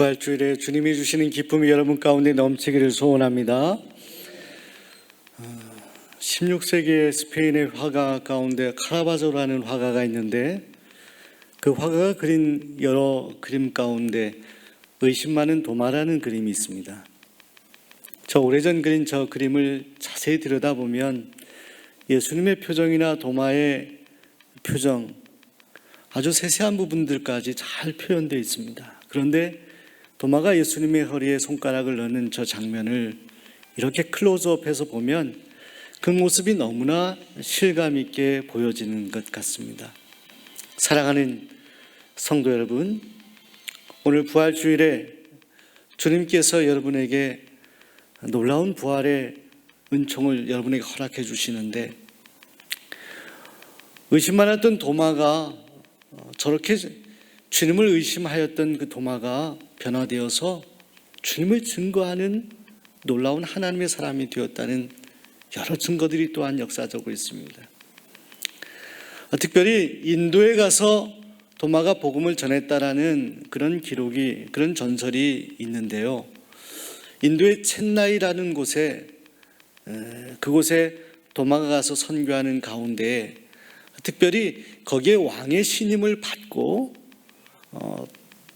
부활주일에 주님이 주시는 기쁨이 여러분 가운데 넘치기를 소원합니다. 16세기의 스페인의 화가 가운데 카라바조라는 화가가 있는데 그 화가가 그린 여러 그림 가운데 의심 많은 도마라는 그림이 있습니다. 저 오래전 그린 저 그림을 자세히 들여다보면 예수님의 표정이나 도마의 표정 아주 세세한 부분들까지 잘 표현되어 있습니다. 그런데 도마가 예수님의 허리에 손가락을 넣는 저 장면을 이렇게 클로즈업해서 보면 그 모습이 너무나 실감 있게 보여지는 것 같습니다. 사랑하는 성도 여러분, 오늘 부활 주일에 주님께서 여러분에게 놀라운 부활의 은총을 여러분에게 허락해 주시는데 의심 많았던 도마가 저렇게 주님을 의심하였던 그 도마가 변화되어서 주님을 증거하는 놀라운 하나님의 사람이 되었다는 여러 증거들이 또한 역사적으로 있습니다. 특별히 인도에 가서 도마가 복음을 전했다라는 그런 기록이 그런 전설이 있는데요. 인도의 첸나이라는 곳에 그곳에 도마가 가서 선교하는 가운데 특별히 거기에 왕의 신임을 받고 어,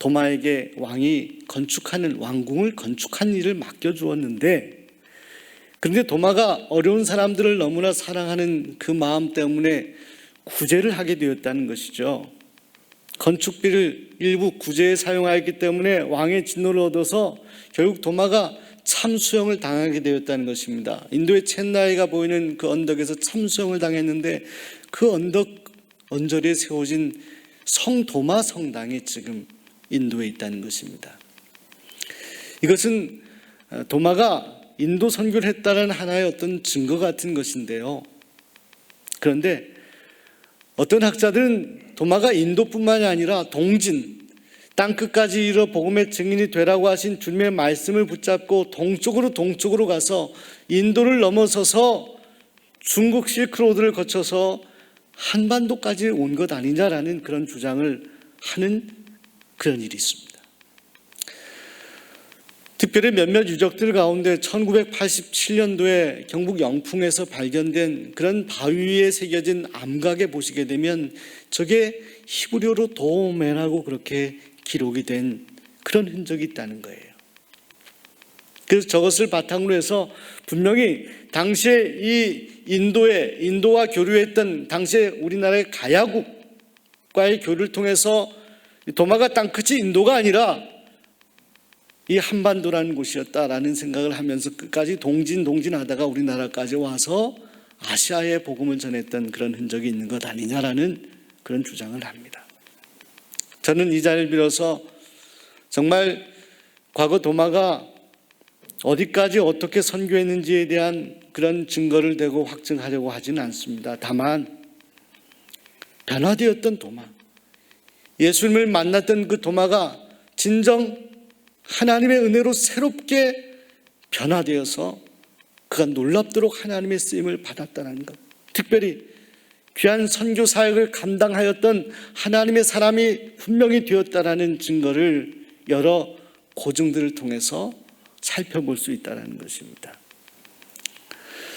도마에게 왕이 건축하는 왕궁을 건축한 일을 맡겨 주었는데 그런데 도마가 어려운 사람들을 너무나 사랑하는 그 마음 때문에 구제를 하게 되었다는 것이죠. 건축비를 일부 구제에 사용하였기 때문에 왕의 진노를 얻어서 결국 도마가 참수형을 당하게 되었다는 것입니다. 인도의 첸나이가 보이는 그 언덕에서 참수형을 당했는데 그 언덕 언저리에 세워진 성도마 성당이 지금 인도에 있다는 것입니다. 이것은 도마가 인도 선교를 했다는 하나의 어떤 증거 같은 것인데요. 그런데 어떤 학자들은 도마가 인도뿐만이 아니라 동진, 땅 끝까지 이르러 복음의 증인이 되라고 하신 주님의 말씀을 붙잡고 동쪽으로 동쪽으로 가서 인도를 넘어서서 중국 실크로드를 거쳐서 한반도까지 온 것 아니냐라는 그런 주장을 하는 그런 일이 있습니다. 특별히 몇몇 유적들 가운데 1987년도에 경북 영풍에서 발견된 그런 바위 위에 새겨진 암각에 보시게 되면 저게 히브리어로 도메라고 그렇게 기록이 된 그런 흔적이 있다는 거예요. 그래서 저것을 바탕으로 해서 분명히 당시에 이 인도에 인도와 교류했던 당시에 우리나라의 가야국과의 교류를 통해서 도마가 땅 끝이 인도가 아니라 이 한반도라는 곳이었다라는 생각을 하면서 끝까지 동진 동진 하다가 우리나라까지 와서 아시아에 복음을 전했던 그런 흔적이 있는 것 아니냐라는 그런 주장을 합니다. 저는 이 자리를 빌어서 정말 과거 도마가 어디까지 어떻게 선교했는지에 대한 그런 증거를 대고 확증하려고 하지는 않습니다. 다만 변화되었던 도마, 예수님을 만났던 그 도마가 진정 하나님의 은혜로 새롭게 변화되어서 그가 놀랍도록 하나님의 쓰임을 받았다는 것. 특별히 귀한 선교 사역을 감당하였던 하나님의 사람이 분명히 되었다라는 증거를 여러 고증들을 통해서 살펴볼 수 있다는 것입니다.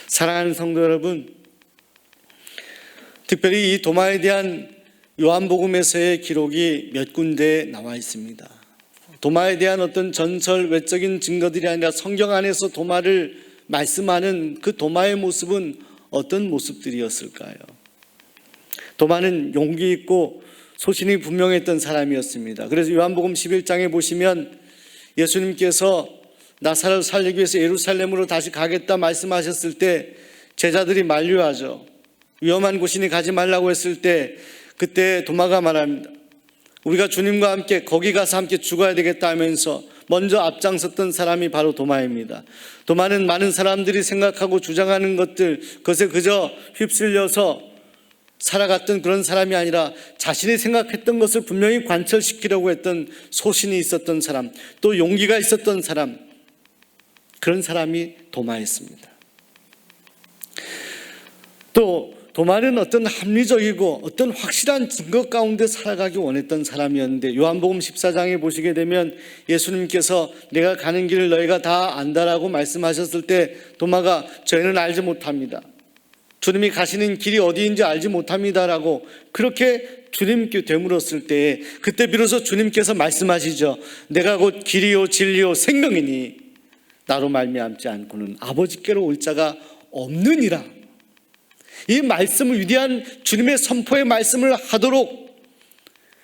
사랑하는 성도 여러분, 특별히 이 도마에 대한 요한복음에서의 기록이 몇 군데 나와 있습니다. 도마에 대한 어떤 전설 외적인 증거들이 아니라 성경 안에서 도마를 말씀하는 그 도마의 모습은 어떤 모습들이었을까요? 도마는 용기 있고 소신이 분명했던 사람이었습니다. 그래서 요한복음 11장에 보시면 예수님께서 나사를 살리기 위해서 예루살렘으로 다시 가겠다 말씀하셨을 때 제자들이 만류하죠. 위험한 곳이니 가지 말라고 했을 때 그때 도마가 말합니다. 우리가 주님과 함께 거기 가서 함께 죽어야 되겠다 하면서 먼저 앞장섰던 사람이 바로 도마입니다. 도마는 많은 사람들이 생각하고 주장하는 것들, 그것에 그저 휩쓸려서 살아갔던 그런 사람이 아니라 자신이 생각했던 것을 분명히 관철시키려고 했던 소신이 있었던 사람, 또 용기가 있었던 사람, 그런 사람이 도마였습니다. 또 도마는 어떤 합리적이고 어떤 확실한 증거 가운데 살아가기 원했던 사람이었는데 요한복음 14장에 보시게 되면 예수님께서 내가 가는 길을 너희가 다 안다라고 말씀하셨을 때 도마가 저희는 알지 못합니다. 주님이 가시는 길이 어디인지 알지 못합니다라고 그렇게 주님께 되물었을 때 그때 비로소 주님께서 말씀하시죠. 내가 곧 길이요 진리요 생명이니 나로 말미암지 않고는 아버지께로 올 자가 없느니라. 이 말씀을 위대한 주님의 선포의 말씀을 하도록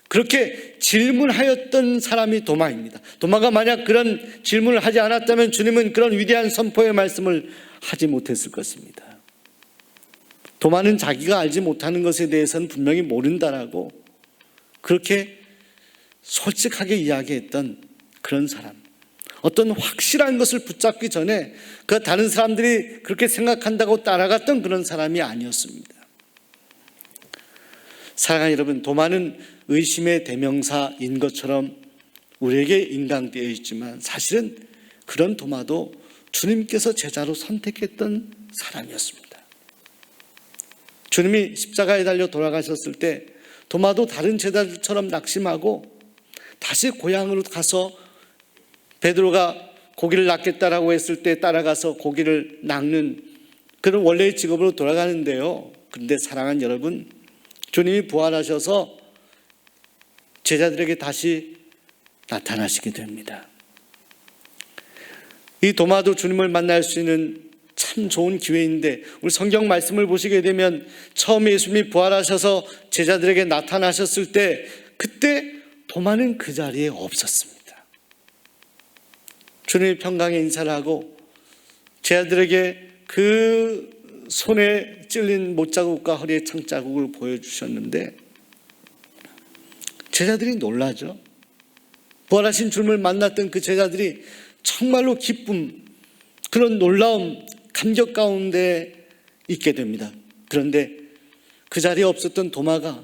그렇게 질문하였던 사람이 도마입니다. 도마가 만약 그런 질문을 하지 않았다면 주님은 그런 위대한 선포의 말씀을 하지 못했을 것입니다. 도마는 자기가 알지 못하는 것에 대해서는 분명히 모른다라고 그렇게 솔직하게 이야기했던 그런 사람. 어떤 확실한 것을 붙잡기 전에 그 다른 사람들이 그렇게 생각한다고 따라갔던 그런 사람이 아니었습니다. 사랑하는 여러분, 도마는 의심의 대명사인 것처럼 우리에게 인강되어 있지만 사실은 그런 도마도 주님께서 제자로 선택했던 사람이었습니다. 주님이 십자가에 달려 돌아가셨을 때 도마도 다른 제자들처럼 낙심하고 다시 고향으로 가서 베드로가 고기를 낚겠다라고 했을 때 따라가서 고기를 낚는 그런 원래의 직업으로 돌아가는데요. 그런데 사랑하는 여러분, 주님이 부활하셔서 제자들에게 다시 나타나시게 됩니다. 이 도마도 주님을 만날 수 있는 참 좋은 기회인데 우리 성경 말씀을 보시게 되면 처음 예수님이 부활하셔서 제자들에게 나타나셨을 때 그때 도마는 그 자리에 없었습니다. 주님이 평강의 인사를 하고 제자들에게 그 손에 찔린 못자국과 허리에 창자국을 보여주셨는데 제자들이 놀라죠. 부활하신 주님을 만났던 그 제자들이 정말로 기쁨, 그런 놀라움, 감격 가운데 있게 됩니다. 그런데 그 자리에 없었던 도마가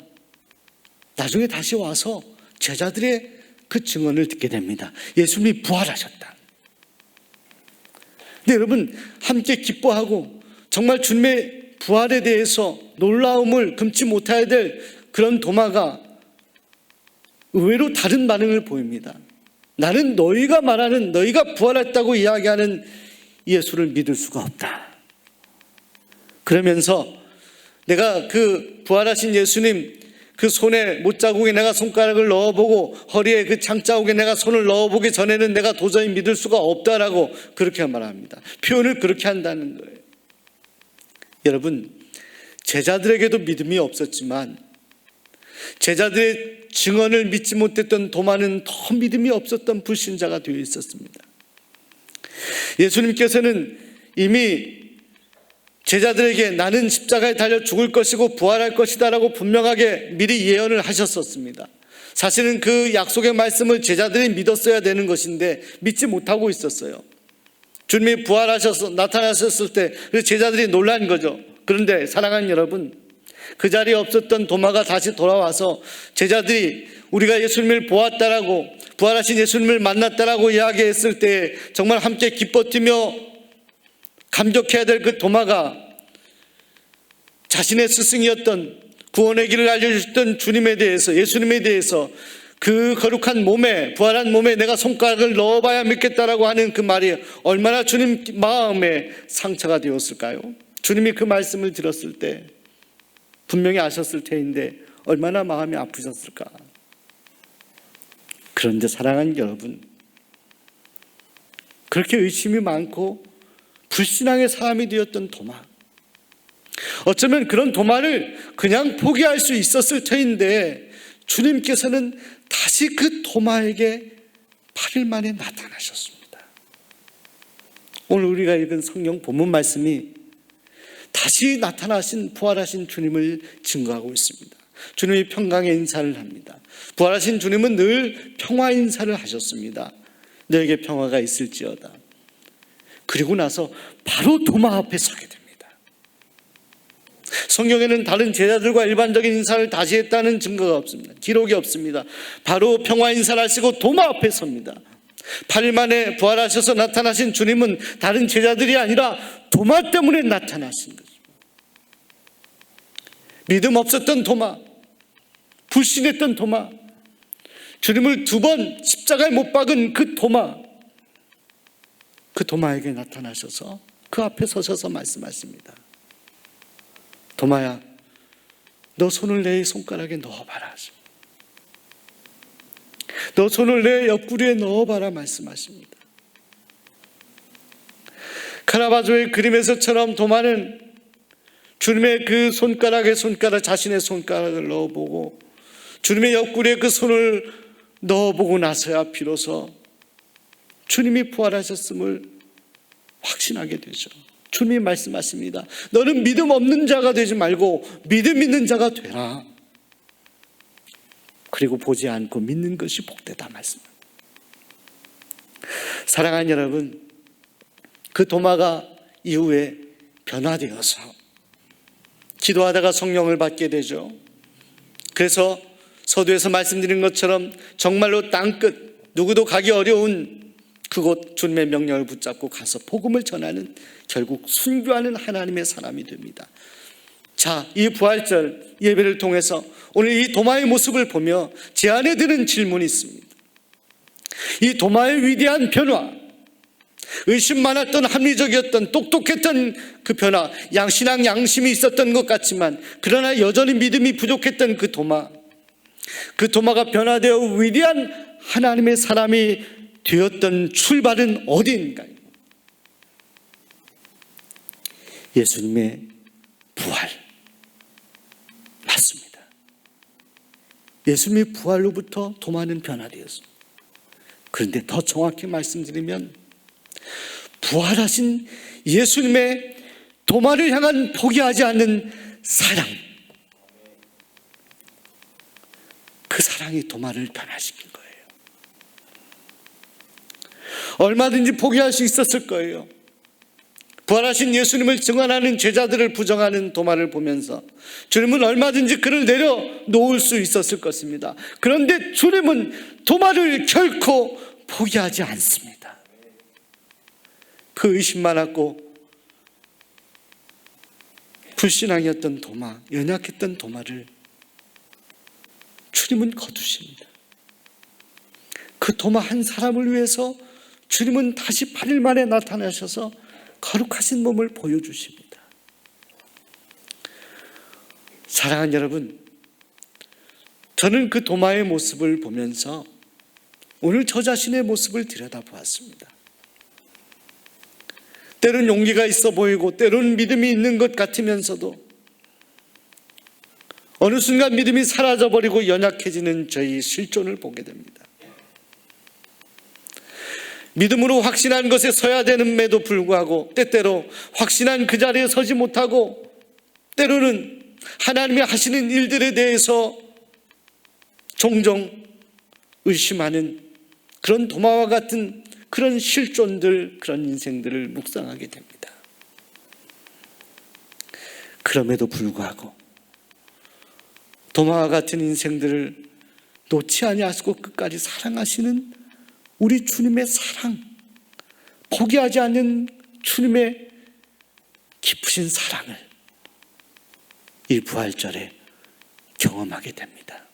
나중에 다시 와서 제자들의 그 증언을 듣게 됩니다. 예수님이 부활하셨다. 근데 여러분, 함께 기뻐하고 정말 주님의 부활에 대해서 놀라움을 금치 못해야 될 그런 도마가 의외로 다른 반응을 보입니다. 나는 너희가 말하는 너희가 부활했다고 이야기하는 예수를 믿을 수가 없다. 그러면서 내가 그 부활하신 예수님 그 손에 못자국에 내가 손가락을 넣어보고 허리에 그 창자국에 내가 손을 넣어보기 전에는 내가 도저히 믿을 수가 없다라고 그렇게 말합니다. 표현을 그렇게 한다는 거예요. 여러분, 제자들에게도 믿음이 없었지만 제자들의 증언을 믿지 못했던 도마는 더 믿음이 없었던 불신자가 되어 있었습니다. 예수님께서는 이미 제자들에게 나는 십자가에 달려 죽을 것이고 부활할 것이다라고 분명하게 미리 예언을 하셨었습니다. 사실은 그 약속의 말씀을 제자들이 믿었어야 되는 것인데 믿지 못하고 있었어요. 주님이 부활하셔서 나타나셨을 때 제자들이 놀란 거죠. 그런데 사랑하는 여러분, 그 자리에 없었던 도마가 다시 돌아와서 제자들이 우리가 예수님을 보았다라고 부활하신 예수님을 만났다라고 이야기했을 때 정말 함께 기뻐 뛰며 감격해야 될 그 도마가 자신의 스승이었던 구원의 길을 알려주셨던 주님에 대해서 예수님에 대해서 그 거룩한 몸에 부활한 몸에 내가 손가락을 넣어봐야 믿겠다라고 하는 그 말이 얼마나 주님 마음에 상처가 되었을까요? 주님이 그 말씀을 들었을 때 분명히 아셨을 테인데 얼마나 마음이 아프셨을까? 그런데 사랑하는 여러분, 그렇게 의심이 많고 불신앙의 사람이 되었던 도마. 어쩌면 그런 도마를 그냥 포기할 수 있었을 터인데 주님께서는 다시 그 도마에게 8일 만에 나타나셨습니다. 오늘 우리가 읽은 성경 본문 말씀이 다시 나타나신 부활하신 주님을 증거하고 있습니다. 주님이 평강의 인사를 합니다. 부활하신 주님은 늘 평화 인사를 하셨습니다. 너에게 평화가 있을지어다. 그리고 나서 바로 도마 앞에 서게 됩니다. 성경에는 다른 제자들과 일반적인 인사를 다시 했다는 증거가 없습니다. 기록이 없습니다. 바로 평화 인사를 하시고 도마 앞에 섭니다. 8일 만에 부활하셔서 나타나신 주님은 다른 제자들이 아니라 도마 때문에 나타나신 거죠. 믿음 없었던 도마, 불신했던 도마, 주님을 두 번 십자가에 못 박은 그 도마, 그 도마에게 나타나셔서 그 앞에 서셔서 말씀하십니다. 도마야, 너 손을 내 손가락에 넣어봐라. 너 손을 내 옆구리에 넣어봐라 말씀하십니다. 카라바조의 그림에서처럼 도마는 주님의 그 손가락에 손가락 자신의 손가락을 넣어보고 주님의 옆구리에 그 손을 넣어보고 나서야 비로소 주님이 부활하셨음을 확신하게 되죠. 주님이 말씀하십니다. 너는 믿음 없는 자가 되지 말고 믿음 있는 자가 되라. 그리고 보지 않고 믿는 것이 복되다 말씀합니다. 사랑하는 여러분, 그 도마가 이후에 변화되어서 기도하다가 성령을 받게 되죠. 그래서 서두에서 말씀드린 것처럼 정말로 땅끝 누구도 가기 어려운 그곳 주님의 명령을 붙잡고 가서 복음을 전하는 결국 순교하는 하나님의 사람이 됩니다. 자, 이 부활절 예배를 통해서 오늘 이 도마의 모습을 보며 제 안에 드는 질문이 있습니다. 이 도마의 위대한 변화, 의심 많았던 합리적이었던 똑똑했던 그 변화, 양신앙 양심이 있었던 것 같지만 그러나 여전히 믿음이 부족했던 그 도마, 그 도마가 변화되어 위대한 하나님의 사람이 되었던 출발은 어디인가요? 예수님의 부활. 맞습니다. 예수님의 부활로부터 도마는 변화되었습니다. 그런데 더 정확히 말씀드리면 부활하신 예수님의 도마를 향한 포기하지 않는 사랑. 그 사랑이 도마를 변화시킨 거예요. 얼마든지 포기할 수 있었을 거예요. 부활하신 예수님을 증언하는 제자들을 부정하는 도마를 보면서 주님은 얼마든지 그를 내려 놓을 수 있었을 것입니다. 그런데 주님은 도마를 결코 포기하지 않습니다. 그 의심 많았고 불신앙이었던 도마, 연약했던 도마를 주님은 거두십니다. 그 도마 한 사람을 위해서 주님은 다시 8일 만에 나타나셔서 거룩하신 몸을 보여주십니다. 사랑하는 여러분, 저는 그 도마의 모습을 보면서 오늘 저 자신의 모습을 들여다보았습니다. 때론 용기가 있어 보이고 때론 믿음이 있는 것 같으면서도 어느 순간 믿음이 사라져버리고 연약해지는 저희 실존을 보게 됩니다. 믿음으로 확신한 것에 서야 되는에도 불구하고 때때로 확신한 그 자리에 서지 못하고 때로는 하나님이 하시는 일들에 대해서 종종 의심하는 그런 도마와 같은 그런 실존들, 그런 인생들을 묵상하게 됩니다. 그럼에도 불구하고 도마와 같은 인생들을 놓지 아니하시고 끝까지 사랑하시는 우리 주님의 사랑, 포기하지 않는 주님의 깊으신 사랑을 이 부활절에 경험하게 됩니다.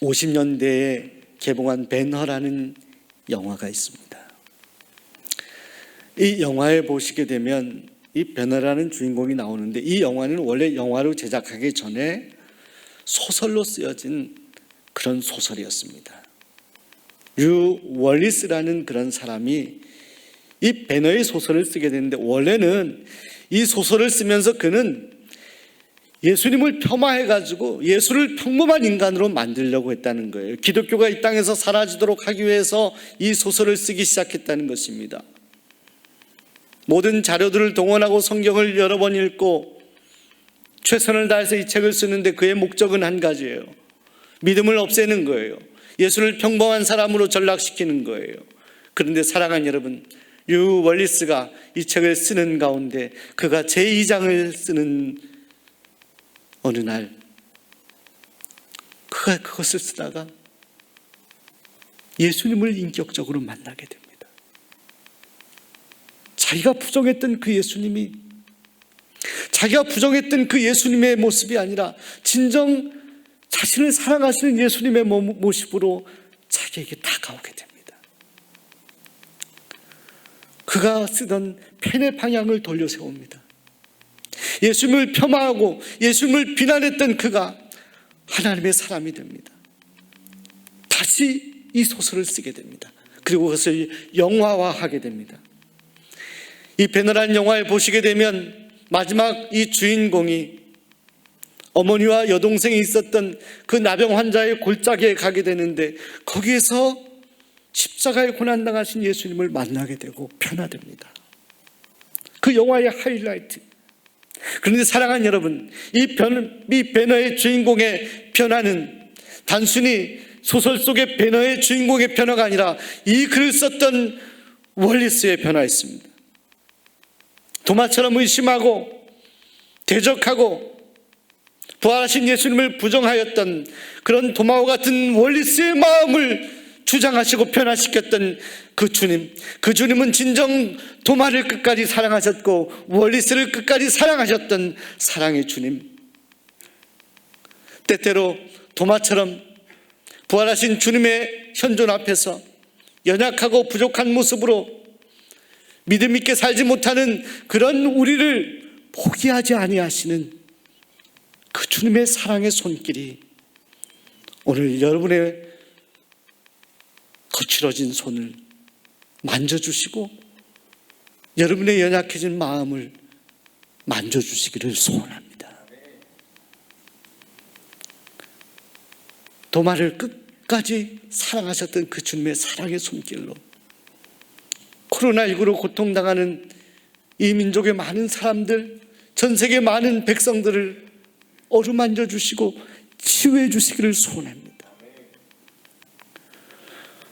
1950년대에 개봉한 벤허라는 영화가 있습니다. 이 영화에 보시게 되면 이 베너라는 주인공이 나오는데 이 영화는 원래 영화로 제작하기 전에 소설로 쓰여진 그런 소설이었습니다. 류 월리스라는 그런 사람이 이 배너의 소설을 쓰게 됐는데 원래는 이 소설을 쓰면서 그는 예수님을 폄하해 가지고 예수를 평범한 인간으로 만들려고 했다는 거예요. 기독교가 이 땅에서 사라지도록 하기 위해서 이 소설을 쓰기 시작했다는 것입니다. 모든 자료들을 동원하고 성경을 여러 번 읽고 최선을 다해서 이 책을 쓰는데 그의 목적은 한 가지예요. 믿음을 없애는 거예요. 예수를 평범한 사람으로 전락시키는 거예요. 그런데 사랑하는 여러분, 유 월리스가 이 책을 쓰는 가운데 그가 제2장을 쓰는 어느 날 그가 그것을 쓰다가 예수님을 인격적으로 만나게 됩니다. 자기가 부정했던 그 예수님이 자기가 부정했던 그 예수님의 모습이 아니라 진정 자신을 사랑하시는 예수님의 모- 모습으로 자기에게 다가오게 됩니다. 그가 쓰던 펜의 방향을 돌려 세웁니다. 예수님을 폄하하고 예수님을 비난했던 그가 하나님의 사람이 됩니다. 다시 이 소설을 쓰게 됩니다. 그리고 그것을 영화화하게 됩니다. 이 배너란 영화를 보시게 되면 마지막 이 주인공이 어머니와 여동생이 있었던 그 나병 환자의 골짜기에 가게 되는데 거기에서 십자가에 고난당하신 예수님을 만나게 되고 변화됩니다. 그 영화의 하이라이트. 그런데 사랑하는 여러분, 이, 변, 이 배너의 주인공의 변화는 단순히 소설 속의 배너의 주인공의 변화가 아니라 이 글을 썼던 월리스의 변화였습니다. 도마처럼 의심하고 대적하고 부활하신 예수님을 부정하였던 그런 도마와 같은 월리스의 마음을 주장하시고 변화시켰던 그 주님, 그 주님은 진정 도마를 끝까지 사랑하셨고 월리스를 끝까지 사랑하셨던 사랑의 주님. 때때로 도마처럼 부활하신 주님의 현존 앞에서 연약하고 부족한 모습으로 믿음 있게 살지 못하는 그런 우리를 포기하지 아니하시는 그 주님의 사랑의 손길이 오늘 여러분의 거칠어진 손을 만져주시고 여러분의 연약해진 마음을 만져주시기를 소원합니다. 도마를 끝까지 사랑하셨던 그 주님의 사랑의 손길로 코로나19로 고통당하는 이 민족의 많은 사람들, 전 세계 많은 백성들을 어루만져 주시고 치유해 주시기를 소원합니다.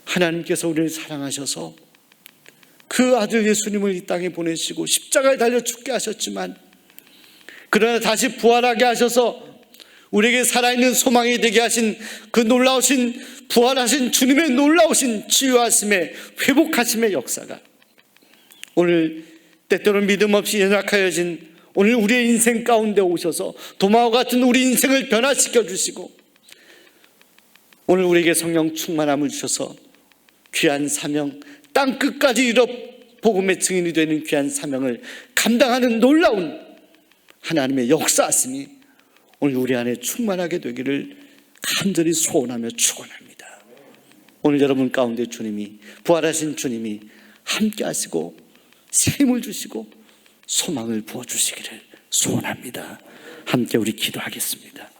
하나님께서 우리를 사랑하셔서 그 아들 예수님을 이 땅에 보내시고 십자가에 달려 죽게 하셨지만 그러나 다시 부활하게 하셔서 우리에게 살아있는 소망이 되게 하신 그 놀라우신 부활하신 주님의 놀라우신 치유하심의 회복하심의 역사가 오늘 때때로 믿음 없이 연약하여진 오늘 우리의 인생 가운데 오셔서 도마와 같은 우리 인생을 변화시켜 주시고 오늘 우리에게 성령 충만함을 주셔서 귀한 사명 땅 끝까지 이뤄 복음의 증인이 되는 귀한 사명을 감당하는 놀라운 하나님의 역사하심이 오늘 우리 안에 충만하게 되기를 간절히 소원하며 축원합니다. 오늘 여러분 가운데 주님이 부활하신 주님이 함께 하시고 힘을 주시고 소망을 부어 주시기를 소원합니다. 함께 우리 기도하겠습니다.